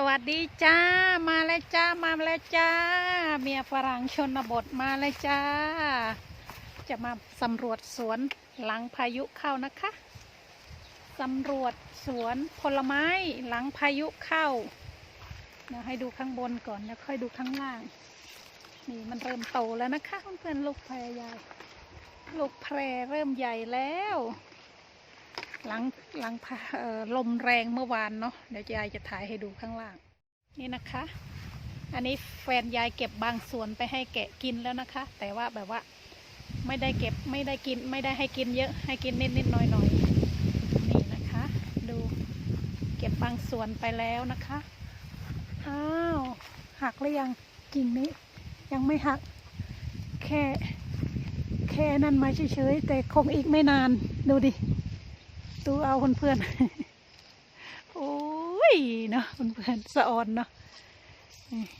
สวัสดีจ้า มาแล้วจ้า มาแล้วจ้า เมียฝรั่งชนบทมาแล้วจ้า จะมาสำรวจสวนหลังพายุเข้านะคะสำรวจสวนผลไม้หลังพายุเข้าเดี๋ยวให้ดูข้างบนก่อนแล้วค่อยดูข้างล่าง นี่มันเริ่มโตแล้วนะคะเพื่อนๆลูกแพรใหญ่ ลูกแพรเริ่มใหญ่แล้ว หลังหลังพาเอ่อลมแรงเมื่อวานเนาะเดี๋ยวยายจะถ่ายให้ดูข้างล่าง นี่นะคะ อันนี้แฟนยายเก็บบางส่วนไปให้แกะกินแล้วนะคะ แต่ว่าแบบว่าไม่ได้เก็บไม่ได้กินไม่ได้ให้กินเยอะให้กินนิดนิดหน่อยหน่อยนี่นะคะ ดูเก็บบางส่วนไปแล้วนะคะอ้าวหักหรือยังกิ่งนี้ยังไม่หัก แค่แค่นั้นมาเฉยๆแต่คงอีกไม่นานดูดิ ดูเอาเพื่อนๆ โอ้ยเนาะเพื่อนๆสะออนเนาะ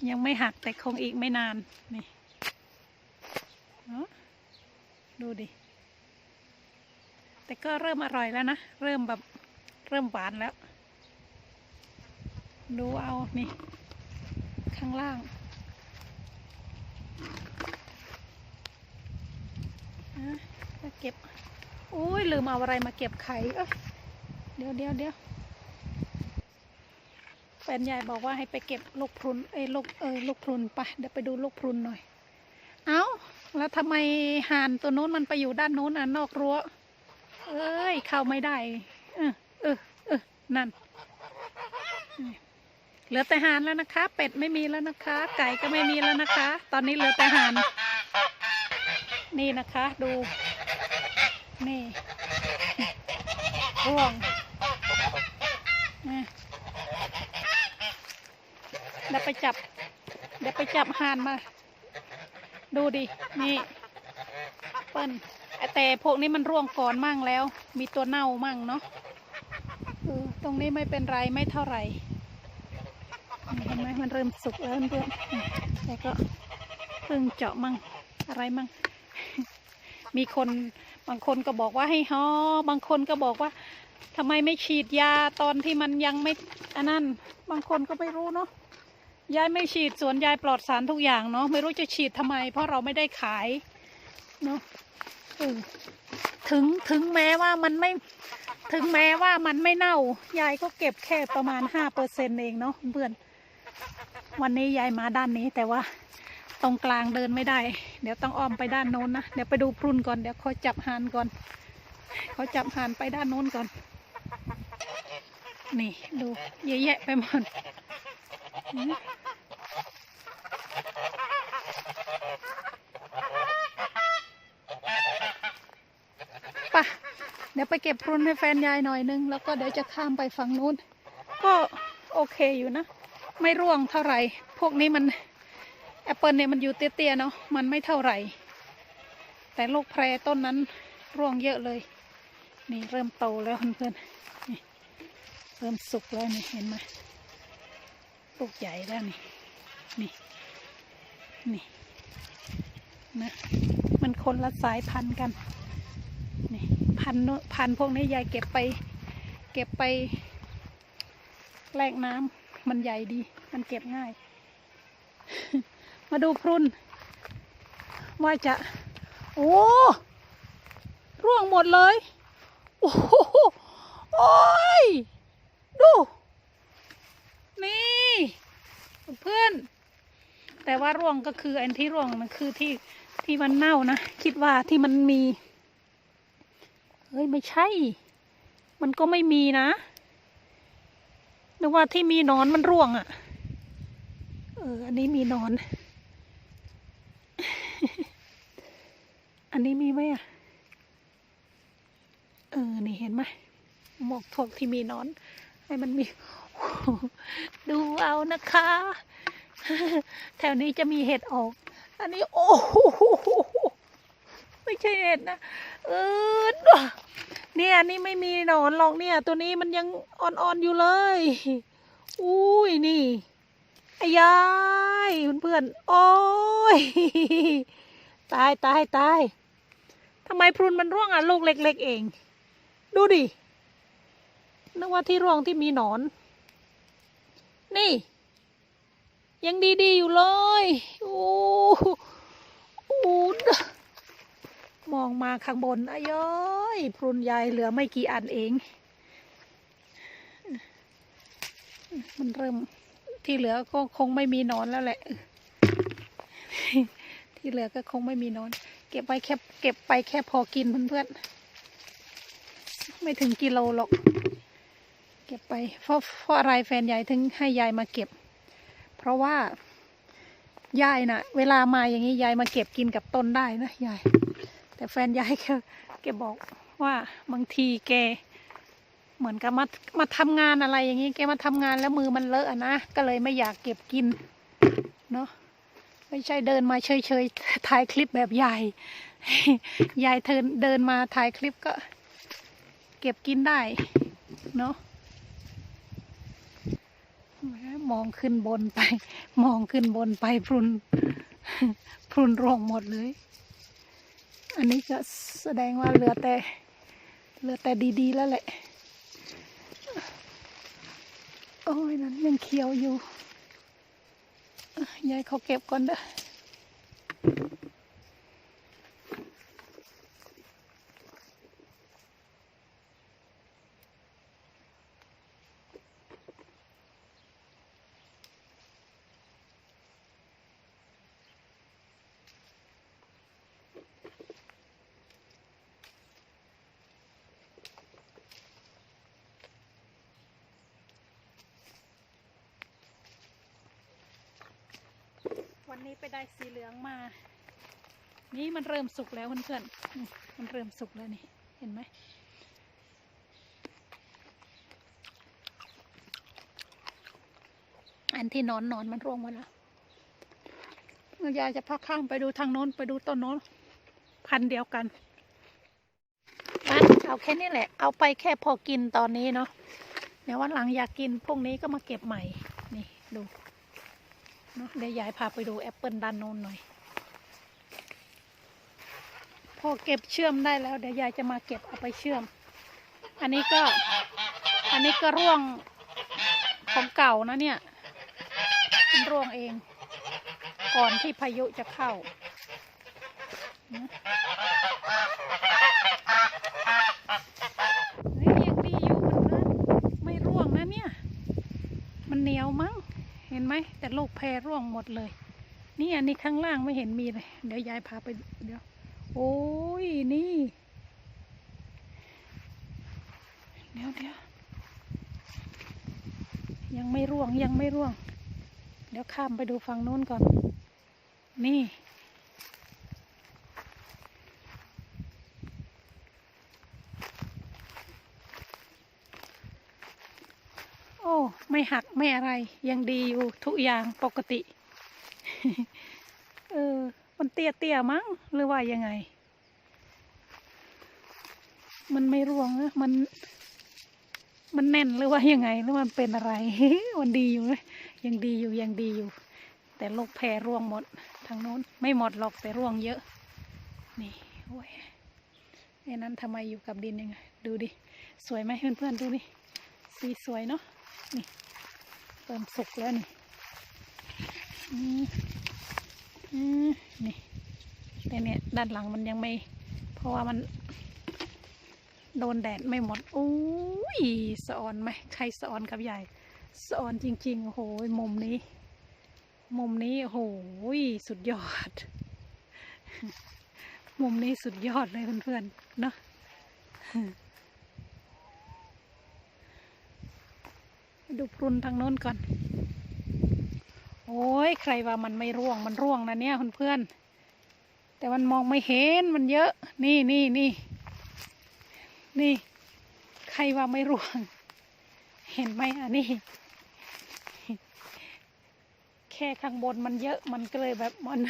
ยังไม่หักแต่คงอีกไม่นานนี่เนาะดูดิ แต่ก็เริ่มอร่อยแล้วนะ เริ่มแบบเริ่มหวานแล้ว ดูเอานี่ ข้างล่างอะจะเก็บ อุ้ยลืมเอาอะไรมาเก็บไข่เดี๋ยวเดี๋ยวเดี๋ยวแฟนยายบอกว่าให้ไปเก็บลูกพรุนเอ้ลูกเออลูกพรุนไปเดี๋ยวไปดูลูกพรุนหน่อย เอ้าแล้วทำไมห่านตัวโน้นมันไปอยู่ด้านโน้นอะนอกรั้ว เอ้ยเข้าไม่ได้ เออเออเออนั่นเหลือแต่ห่านแล้วนะคะ เป็ดไม่มีแล้วนะคะ ไก่ก็ไม่มีแล้วนะคะ ตอนนี้เหลือแต่ห่าน นี่นะคะ ดู นี่ร่วงนี่เดี๋ยวไปจับ เดี๋ยวไปจับห่านมา ดูดิ นี่ เปิ้ลแต่พวกนี้มันร่วงก่อนมั่งแล้ว มีตัวเน่ามั่งเนาะเออตรงนี้ไม่เป็นไรไม่เท่าไหร่นี่เห็นไหมมันเริ่มสุกแล้วเพื่อนๆนี่แต่ก็เพิ่งเจาะมั่งอะไรมั่ง มีคน บางคนก็บอกว่าให้ฮอบางคนก็บอกว่าทำไมไม่ฉีดยาตอนที่มันยังไม่อันนั้น บางคนก็ไม่รู้เนาะยายไม่ฉีดสวนยายปลอดสารทุกอย่างเนาะไม่รู้จะฉีดทำไม เพราะเราไม่ได้ขายเนาะถึงถึงแม้ว่ามันไม่ถึงแม้ว่ามันไม่เน่ายายก็เก็บแค่ประมาณห้าเปอร์เซ็นเองเนาะเพื่อนวันนี้ยายมาด้านนี้แต่ว่า ตรงกลางเดินไม่ได้ เดี๋ยวต้องอ้อมไปด้านโน้นนะ เดี๋ยวไปดูพรุนก่อน เดี๋ยวเขาจับหานก่อน เขาจับหานไปด้านโน้นก่อน นี่ดูเยอะแยะไปหมดไปะเดี๋ยวไปเก็บพรุนให้แฟนยายหน่อยนึง แล้วก็เดี๋ยวจะข้ามไปฝั่งนู้น ก็โอเคอยู่นะ ไม่ร่วงเท่าไหร่ พวกนี้มัน แอปเปิลเนี่ยมันอยู่เตี้ยๆเนาะมันไม่เท่าไหร่ แต่ลูกแพรต้นนั้นร่วงเยอะเลย นี่เริ่มโตแล้วเพื่อนๆนี่เริ่มสุกแล้วนี่เห็นไหมลูกใหญ่แล้วนี่นี่นี่นะมันคนละสายพันธุ์กันนี่พันธุ์พันธุ์พวกนี้ยายเก็บไป เก็บไปแลกน้ำมันใหญ่ดี มันเก็บง่าย มาดูพรุนว่าจะ โอ้ร่วงหมดเลย โอ้โหโอ้ย ดู นี่ เพื่อน แต่ว่าร่วงก็คืออันที่ร่วงมันคือที่ที่มันเน่านะ คิดว่าที่มันมี เฮ้ย ไม่ใช่ มันก็ไม่มีนะนึกว่าที่มีนอนมันร่วงอะ่ะ เออ อันนี้มีนอน อั นนี้มีไหมอะ เออ นี่เห็นไหมหมอกทวกที่มีนอน ให้มันมี ดูเอานะคะ แถวนี้จะมีเห็ดออก อันนี้โอ้โหไม่ใช่เห็ดนะ เออเนี่ยนนี้ไม่มีนอนหรอกเนี่ย ตัวนี้มันยังอ่อนๆอยู่เลย อุ้ยนี่อายายเพื่อนๆโอ้ย ตายตายตาย ทำไมพรุนมันร่วงอะลูกเล็กๆเอง ดูดิ นึกว่าที่ร่วงที่มีหนอน นี่ ยังดีๆอยู่เลย โอ้โอ้มองมาข้างบนอะย้อยพรุนยายเหลือไม่กี่อันเอง มันเริ่มที่เหลือก็คงไม่มีนอนแล้วแหละ ที่เหลือก็คงไม่มีนอน เก็บไปแค่เก็บไปแค่พอกินเพื่อนๆไม่ถึงกิโลหรอก เก็บไป เพราะเพราะอะไรแฟนยายถึงให้ยายมาเก็บ เพราะว่ายายน่ะ เวลามาอย่างนี้ยายมาเก็บกินกับต้นได้นะยาย แต่แฟนยายแกแกบอกว่าบางทีแกเหมือนกับมามาทำงานอะไรอย่างนี้แกมาทำงานแล้วมือมันเลอะนะก็เลยไม่อยากเก็บกินเนาะ ไม่ใช่เดินมาเฉยๆถ่ายคลิปแบบยายยายเทินเดินมาถ่ายคลิปก็ เก็บกินได้ เนาะมองขึ้นบนไป มองขึ้นบนไปพรุนพรุนร่วงหมดเลย อันนี้ก็แสดงว่าเหลือแต่เหลือแต่ดี ๆ แล้วแหละ โอ้ยนั้นยังเขียวอยู่ ยายเขาเก็บก่อนเด้อ วันนี้ไปได้สีเหลืองมา นี่มันเริ่มสุกแล้วเพื่อนๆมันเริ่มสุกแล้วนี่ เห็นไหมอันที่นอนนอนมันร่วงหมดแล้วยายจะพาข้ามไปดูทางโน้นไปดูต้นโน้น พันเดียวกันอะเอาแค่นี้แหละ เอาไปแค่พอกินตอนนี้เนาะเดี๋ยววันหลังอยากกินพรุ่งนี้ก็มาเก็บใหม่ นี่ดู เดี๋ยวยายพาไปดูแอปเปิลด้านโน้นหน่อย พอเก็บเชื่อมได้แล้ว เดี๋ยวยายจะมาเก็บเอาไปเชื่อม อันนี้ก็ อันนี้ก็ร่วงของเก่านะเนี่ยมันร่วงเอง ก่อนที่พายุจะเข้าเฮ้ยยังดีอยู่มันนะไม่ร่วงนะเนี่ย มันเหนียวมั้ง ห็นไหมแต่ลูกแพรร่วงหมดเลย นี่อันนี้ข้างล่างไม่เห็นมีเลย เดี๋ยวยายพาไปเดี๋ยว โอ้ยนี่ เดี๋ยวเดี๋ยวยังไม่ร่วงยังไม่ร่วง เดี๋ยวข้ามไปดูฝั่งโน้นก่อน นี่ อ้ไม่หักไม่อะไร ยังดีอยู่ทุกอย่างปกติ เออ มันเตี้ยเตี้ยๆมั้งหรือว่ายังไง มันไม่ร่วงนะมัน มันแน่นหรือว่ายังไง หรือมันเป็นอะไรมันดีอยู่เลยยังดีอยู่ยังดีอยู่ แต่ลูกแพรร่วงหมด ทางโน้น ไม่หมดหรอกแต่ร่วงเยอะ นี่โอ้ยไอ้นั้นทำไมอยู่กับดินยังไง ดูดิ สวยไหมเพื่อนๆดูดิสีสวยเนาะ นี่เริ่มสุกแล้วนี่อืมอืมนี่แต่เนี่ยด้านหลังมันยังไม่ เพราะว่ามัน โดนแดดไม่หมดอุ้ยสะออนไหมใครสะออนกับใหญ่สะออนจริงๆโอ้โหมุมนี้ มุมนี้โอ้โหสุดยอด มุมนี้สุดยอดเลยเพื่อนๆเนาะ ดูพรุนทางโน้นก่อน โอ้ยใครว่ามันไม่ร่วงมันร่วงนะเนี่ยเพื่อนๆแต่มันมองไม่เห็นมันเยอะ นี่นี่นี่นี่ ใครว่าไม่ร่วง เห็นไหมอันนี้ แค่ข้างบนมันเยอะมันก็เลยแบบมัน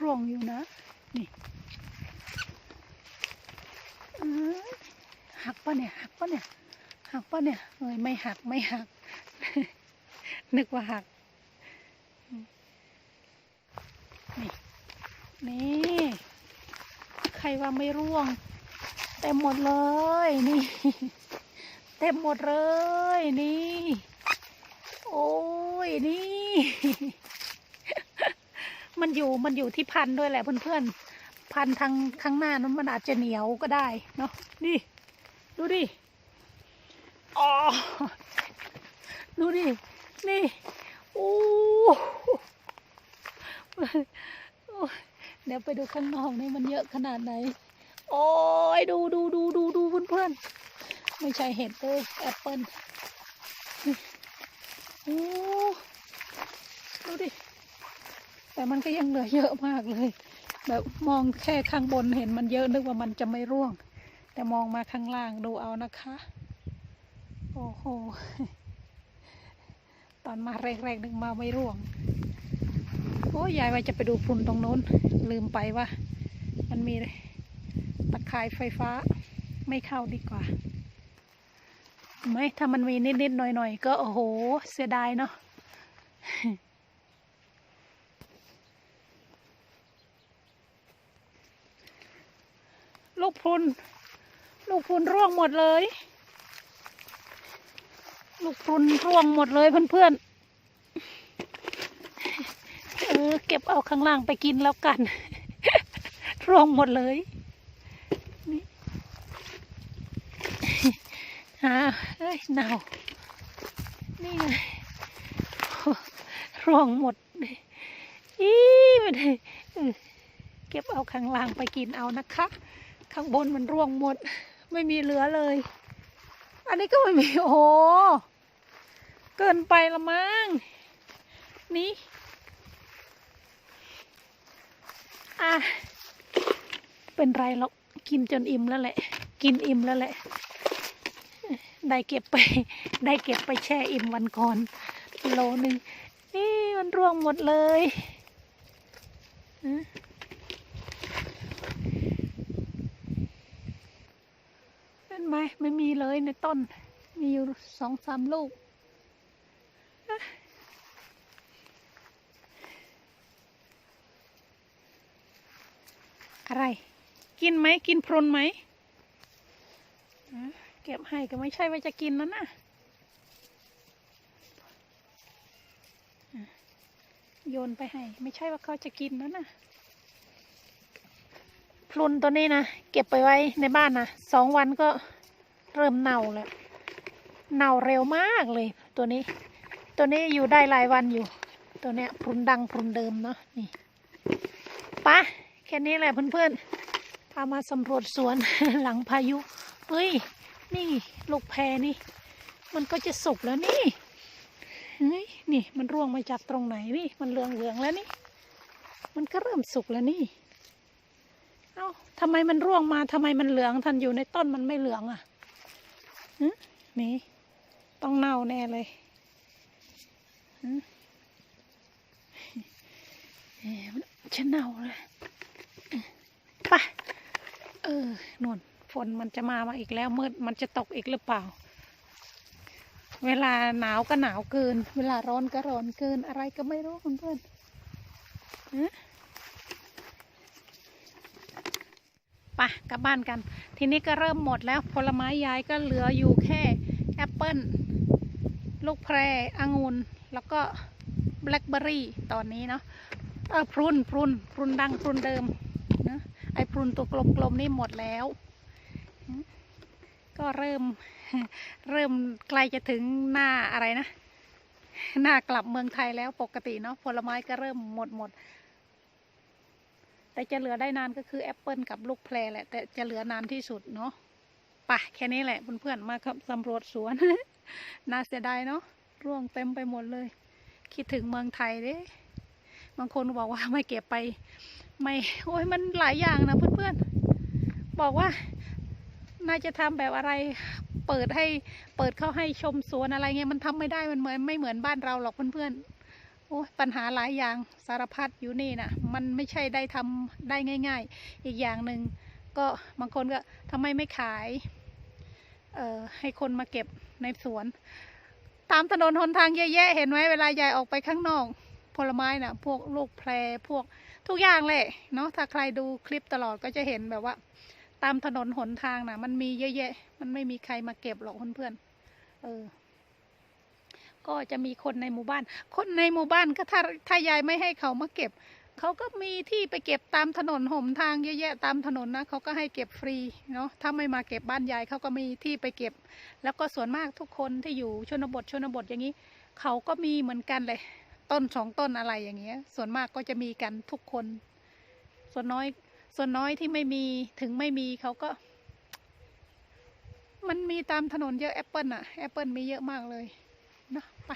ร่วงอยู่นะ นี่หักปะเนี่ยหักปะเนี่ย หักปะเนี่ยเอ้ยไม่หักไม่หัก นึกว่าหัก นี่ นี่ ใครว่าไม่ร่วง เต็มหมดเลย นี่ เต็มหมดเลย นี่ โอ้ย นี่ มันอยู่มันอยู่ที่พันด้วยแหละเพื่อนๆ พันทางข้างหน้านั้นมันอาจจะเหนียวก็ได้เนาะ นี่ ดูดิ อ๋อ ดูดิ นี่ โอ้โอ้ยเดี๋ยวไปดูข้างนอกนี่มันเยอะขนาดไหน โอ้ย ดูดูดูดูดูเพื่อนๆไม่ใช่เห็ดเลยแอปเปิลโอ้ดูดิ แต่มันก็ยังเหลือเยอะมากเลย แบบมองแค่ข้างบนเห็นมันเยอะนึกว่ามันจะไม่ร่วง แต่มองมาข้างล่างดูเอานะคะ โอ้โห ตอนมาแรกๆนึกมาไม่ร่วง โอ้ยยายว่าจะไปดูพรุนตรงโน้น ลืมไปว่า มันมีตะข่ายไฟฟ้าไม่เข้าดีกว่าไหมถ้ามันมีนิดๆหน่อยๆ ก็โอ้โห เสียดายเนาะลูกพุน ลูกพุนร่วงหมดเลย ลูกพรุนร่วงหมดเลยเพื่อนๆ เออเก็บเอาข้างล่างไปกินแล้วกัน ร่วงหมดเลยนี่ฮะเอ้ยหนาวนี่ไงร่วงหมดเลยอีไม่ได้เก็บเอาข้างล่างไปกินเอานะคะ ข้างบนมันร่วงหมด ไม่มีเหลือเลย อันนี้ก็ไม่มีโอ้ เกินไปละมั้ง นี่ อะ เป็นไรหรอกกินจนอิ่มแล้วแหละ กินอิ่มแล้วแหละ ได้เก็บไป ได้เก็บไปแช่อิ่มวันก่อนโลหนึ่งนี่มันร่วงหมดเลยเห็นไหมไม่มีเลยในต้น มีอยู่สองสามลูก อะอะไร กินไหมกินพรนไหมเก็บให้ก็ไม่ใช่ว่าจะกินแล้วนะอะโยนไปให้ ไม่ใช่ว่าเขาจะกินแล้วนะพรุนตัวนี้นะเก็บไปไว้ในบ้านนะสองวันก็เริ่มเน่าแล้ว เน่าเร็วมากเลยตัวนี้ ตัวนี้อยู่ได้หลายวันอยู่ ตัวเนี้ยพรุนดังพรุนเดิมเนาะนี่ปะแค่นี้แหละเพื่อนๆพามาสำรวจสวนหลังพายุเฮ้ย นี่ลูกแพรนี่ มันก็จะสุกแล้วนี่เฮ้ยนี่มันร่วงมาจากตรงไหนนี่ มันเหลืองเหลืองแล้วนี่ มันก็เริ่มสุกแล้วนี่เอ้าทำไมมันร่วงมาทำไมมันเหลืองทันอยู่ในต้นมันไม่เหลืองอะฮะนี่ต้องเน่าแน่เลย ฮะเอ๊ะมันเน่าเลยไปเออนุ่นฝนมันจะมามาอีกแล้วมืดมันจะตกอีกหรือเปล่า เวลาหนาวก็หนาวเกิน เวลาร้อนก็ร้อนเกิน อะไรก็ไม่รู้เพื่อนๆฮะไปกลับบ้านกัน ทีนี้ก็เริ่มหมดแล้ว ผลไม้ยายก็เหลืออยู่แค่แอปเปิ้ลลูกแพรองุ่น แล้วก็แบล็คเบอร์รี่ตอนนี้เนาะพรุนพรุนพรุนดังพรุนเดิมนะไอ้พรุนตัวกลมๆนี่หมดแล้ว ก็เริ่มเริ่มใกล้จะถึงหน้าอะไรนะ หน้ากลับเมืองไทยแล้วปกติเนาะผลไม้ก็เริ่มหมดหมดแต่จะเหลือได้นานก็คือแอปเปิลกับลูกแพรแหละ แต่จะเหลือนานที่สุดเนาะไปแค่นี้แหละเพื่อนๆมาครับสำรวจสวน น่าเสียดายเนาะ ร่วงเต็มไปหมดเลย คิดถึงเมืองไทยเด้บางคนบอกว่าไม่เก็บไป ไม่โอ้ยมันหลายอย่างนะเพื่อนๆ บอกว่าน่าจะทำแบบอะไร เปิดให้เปิดเข้าให้ชมสวนอะไรเงี้ยมันทำไม่ได้มันเหมือนไม่เหมือนบ้านเราหรอกเพื่อนๆโอ้ยปัญหาหลายอย่างสารพัดอยู่นี่นะมันไม่ใช่ได้ทำได้ง่าย ๆ อีกอย่างหนึ่งก็บางคนก็ทำไมไม่ขายเอ่อให้คนมาเก็บในสวน ตามถนนหนทางเยอะแยะเห็นไหมเวลายายออกไปข้างนอกผลไม้น่ะ พวกลูกแพรพวกทุกอย่างเลยเนาะถ้าใครดูคลิปตลอดก็จะเห็นแบบว่า ตามถนนหนทางน่ะ มันมีเยอะแยะ มันไม่มีใครมาเก็บหรอกเพื่อนๆเออ ก็จะมีคนในหมู่บ้าน คนในหมู่บ้านก็ถ้าถ้ายายไม่ให้เขามาเก็บ เขาก็มีที่ไปเก็บตามถนนหนทางเยอะแยะตามถนนนะเขาก็ให้เก็บฟรีเนาะถ้าไม่มาเก็บบ้านยายเขาก็มีที่ไปเก็บ แล้วก็ส่วนมากทุกคนที่อยู่ชนบทชนบทอย่างนี้เขาก็มีเหมือนกันเลย ต้นสองต้นอะไรอย่างเงี้ย ส่วนมากก็จะมีกันทุกคน ส่วนน้อย ส่วนน้อยที่ไม่มีถึงไม่มีเขาก็ มันมีตามถนนเยอะแอปเปิลอะแอปเปิลมีเยอะมากเลยเนาะไป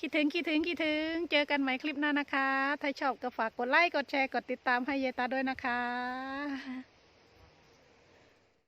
คิดถึงคิดถึงคิดถึง เจอกันใหม่คลิปหน้านะคะ ถ้าชอบก็ฝากกดไลค์กดแชร์กดติดตามให้เยตาด้วยนะคะ